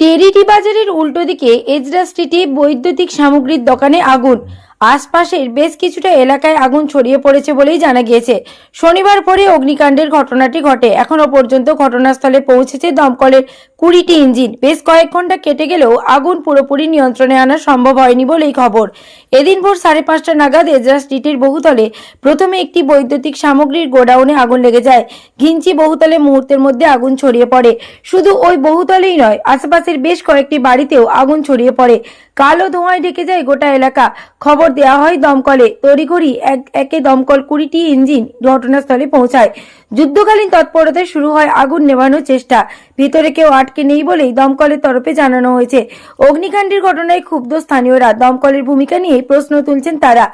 Treaty বাজারের উল্টো দিকে এজরা স্ট্রিটে বৈদ্যুতিক সামগ্রীর দোকানে আগুন। আশপাশের বেশ কিছুটা এলাকায় আগুন ছড়িয়ে পড়েছে বলেই জানা গিয়েছে। শনিবার পরে অগ্নিকাণ্ডের ঘটনাটি ঘটে। এখনও পর্যন্ত ঘটনাস্থলে পৌঁছেছে দমকলের কুড়িটি ইঞ্জিন। বেশ কয়েক ঘণ্টা কেটে গেলেও আগুন পুরোপুরি নিয়ন্ত্রণে আনা সম্ভব হয়নি বলেই খবর। এদিন ভোর সাড়ে পাঁচটা নাগাদ এজরা স্ট্রিটের বহুতলে প্রথমে একটি বৈদ্যুতিক সামগ্রীর গোডাউনে আগুন লেগে যায়। ঘিঞ্চি বহুতলে মুহূর্তের মধ্যে আগুন ছড়িয়ে পড়ে। শুধু ওই বহুতলেই নয়, আশেপাশের বেশ কয়েকটি বাড়িতেও আগুন ছড়িয়ে পড়ে। কালো ধোঁয়ায় ঢেকে যায় গোটা এলাকা। খবর দেওয়া হয় দমকলে। তড়িঘড়ি এক, একে দমকল কুড়িটি ইঞ্জিন ঘটনাস্থলে পৌঁছায়। যুদ্ধকালীন তৎপরতায় শুরু হয় আগুন নেভানোর চেষ্টা। ভিতরে কেউ আটকে নেই বলেই দমকলের তরফে জানানো হয়েছে। অগ্নিকাণ্ডের ঘটনায় ক্ষুব্ধ স্থানীয়রা দমকলের ভূমিকা নিয়ে প্রশ্ন তুলছেন তারা।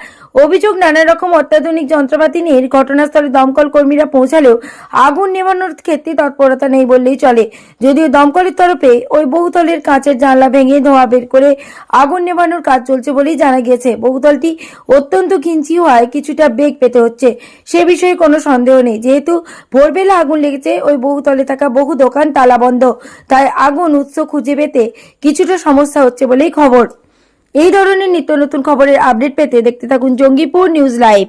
অভিযোগ নানা রকম অত্যাধুনিক যন্ত্রপাতি নিয়ে ঘটনাস্থলে দমকল কর্মীরা পৌঁছালেও আগুন নেভানোর ক্ষেত্রে তৎপরতা নেই বললেই চলে। যদিও দমকলের তরফে ওই বহুতলের কাঁচের জানলা ভেঙে ধোঁয়া বের করে আগুন নেভানোর কাজ চলছে বলেই জানা গিয়েছে। বহুতলটি অত্যন্ত কিঞ্চি হওয়ায় কিছুটা বেগ পেতে হচ্ছে। সে বিষয়ে কোনো সন্দেহ নেই। যেহেতু ভোরবেলা আগুন লেগেছে, ওই বহুতলে থাকা বহু দোকান তালাবন্ধ তাই আগুন উৎস খুঁজে পেতে কিছুটা সমস্যা হচ্ছে বলেই খবর। এই ধরনের নিত্য নতুন খবরের আপডেট পেতে দেখতে থাকুন জঙ্গিপুর নিউজ লাইভ।